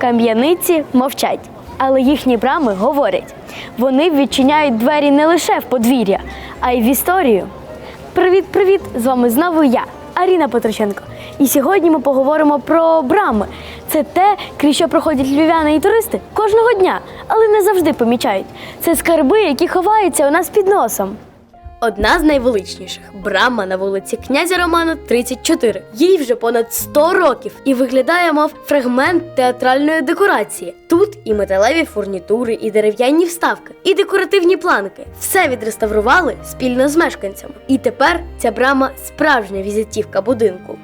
Кам'яниці мовчать, але їхні брами говорять. Вони відчиняють двері не лише в подвір'я, а й в історію. Привіт, привіт! З вами знову я, Аріна Петроченко. І сьогодні ми поговоримо про брами. Це те, крізь що проходять львів'яни і туристи кожного дня, але не завжди помічають. Це скарби, які ховаються у нас під носом. Одна з найвеличніших брама на вулиці князя Романа 34. Їй вже понад 100 років і виглядає, мов фрагмент театральної декорації. Тут і металеві фурнітури, і дерев'яні вставки, і декоративні планки. Все відреставрували спільно з мешканцями. І тепер ця брама справжня візитівка будинку.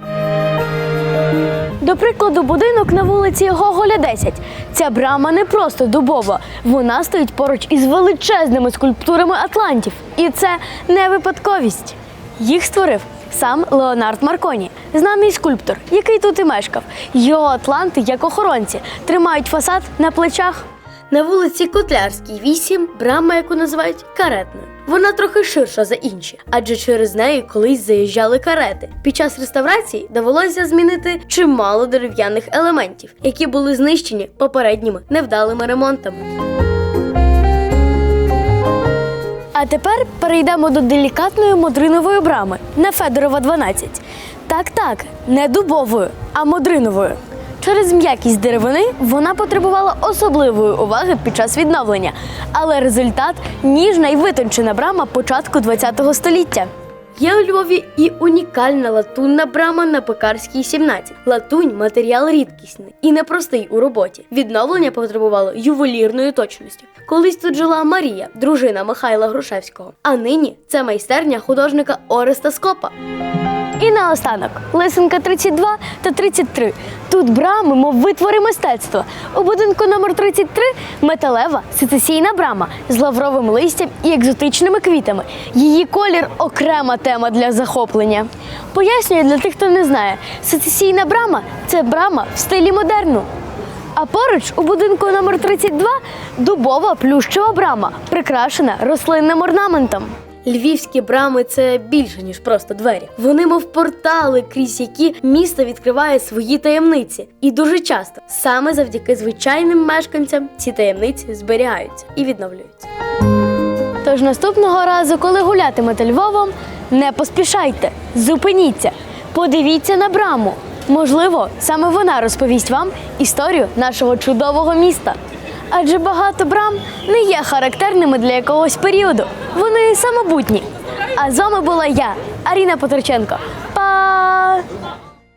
До прикладу, будинок на вулиці Гоголя 10. Ця брама не просто дубова, вона стоїть поруч із величезними скульптурами атлантів. І це не випадковість. Їх створив сам Леонард Марконі, знаний скульптор, який тут і мешкав. Його атланти, як охоронці, тримають фасад на плечах. На вулиці Котлярській 8 брама, яку називають каретною. Вона трохи ширша за інші, адже через неї колись заїжджали карети. Під час реставрації довелося змінити чимало дерев'яних елементів, які були знищені попередніми невдалими ремонтами. А тепер перейдемо до делікатної модринової брами на Федорова 12. Так, так, не дубовою, а модриновою. Через м'якість деревини вона потребувала особливої уваги під час відновлення, але результат ніжна і витончена брама початку ХХ століття. Є у Львові і унікальна латунна брама на Пекарській 17. Латунь матеріал рідкісний і непростий у роботі. Відновлення потребувало ювелірної точності. Колись тут жила Марія, дружина Михайла Грушевського. А нині це майстерня художника Ореста Скопа. І наостанок Лисенка 32 та 33. Тут брами, мов витвори мистецтва. У будинку номер 33 металева сецесійна брама з лавровим листям і екзотичними квітами. Її колір окрема тема для захоплення. Пояснюю для тих, хто не знає, сецесійна брама це брама в стилі модерну. А поруч у будинку номер 32 дубова плющова брама, прикрашена рослинним орнаментом. Львівські брами це більше ніж просто двері. Вони, мов портали, крізь які місто відкриває свої таємниці. І дуже часто саме завдяки звичайним мешканцям ці таємниці зберігаються і відновлюються. Тож наступного разу, коли гулятимете Львовом, не поспішайте, зупиніться, подивіться на браму. Можливо, саме вона розповість вам історію нашого чудового міста. Адже багато брам не є характерними для якогось періоду. Вони самобутні. А з вами була я, Аріна Потерченко. Па!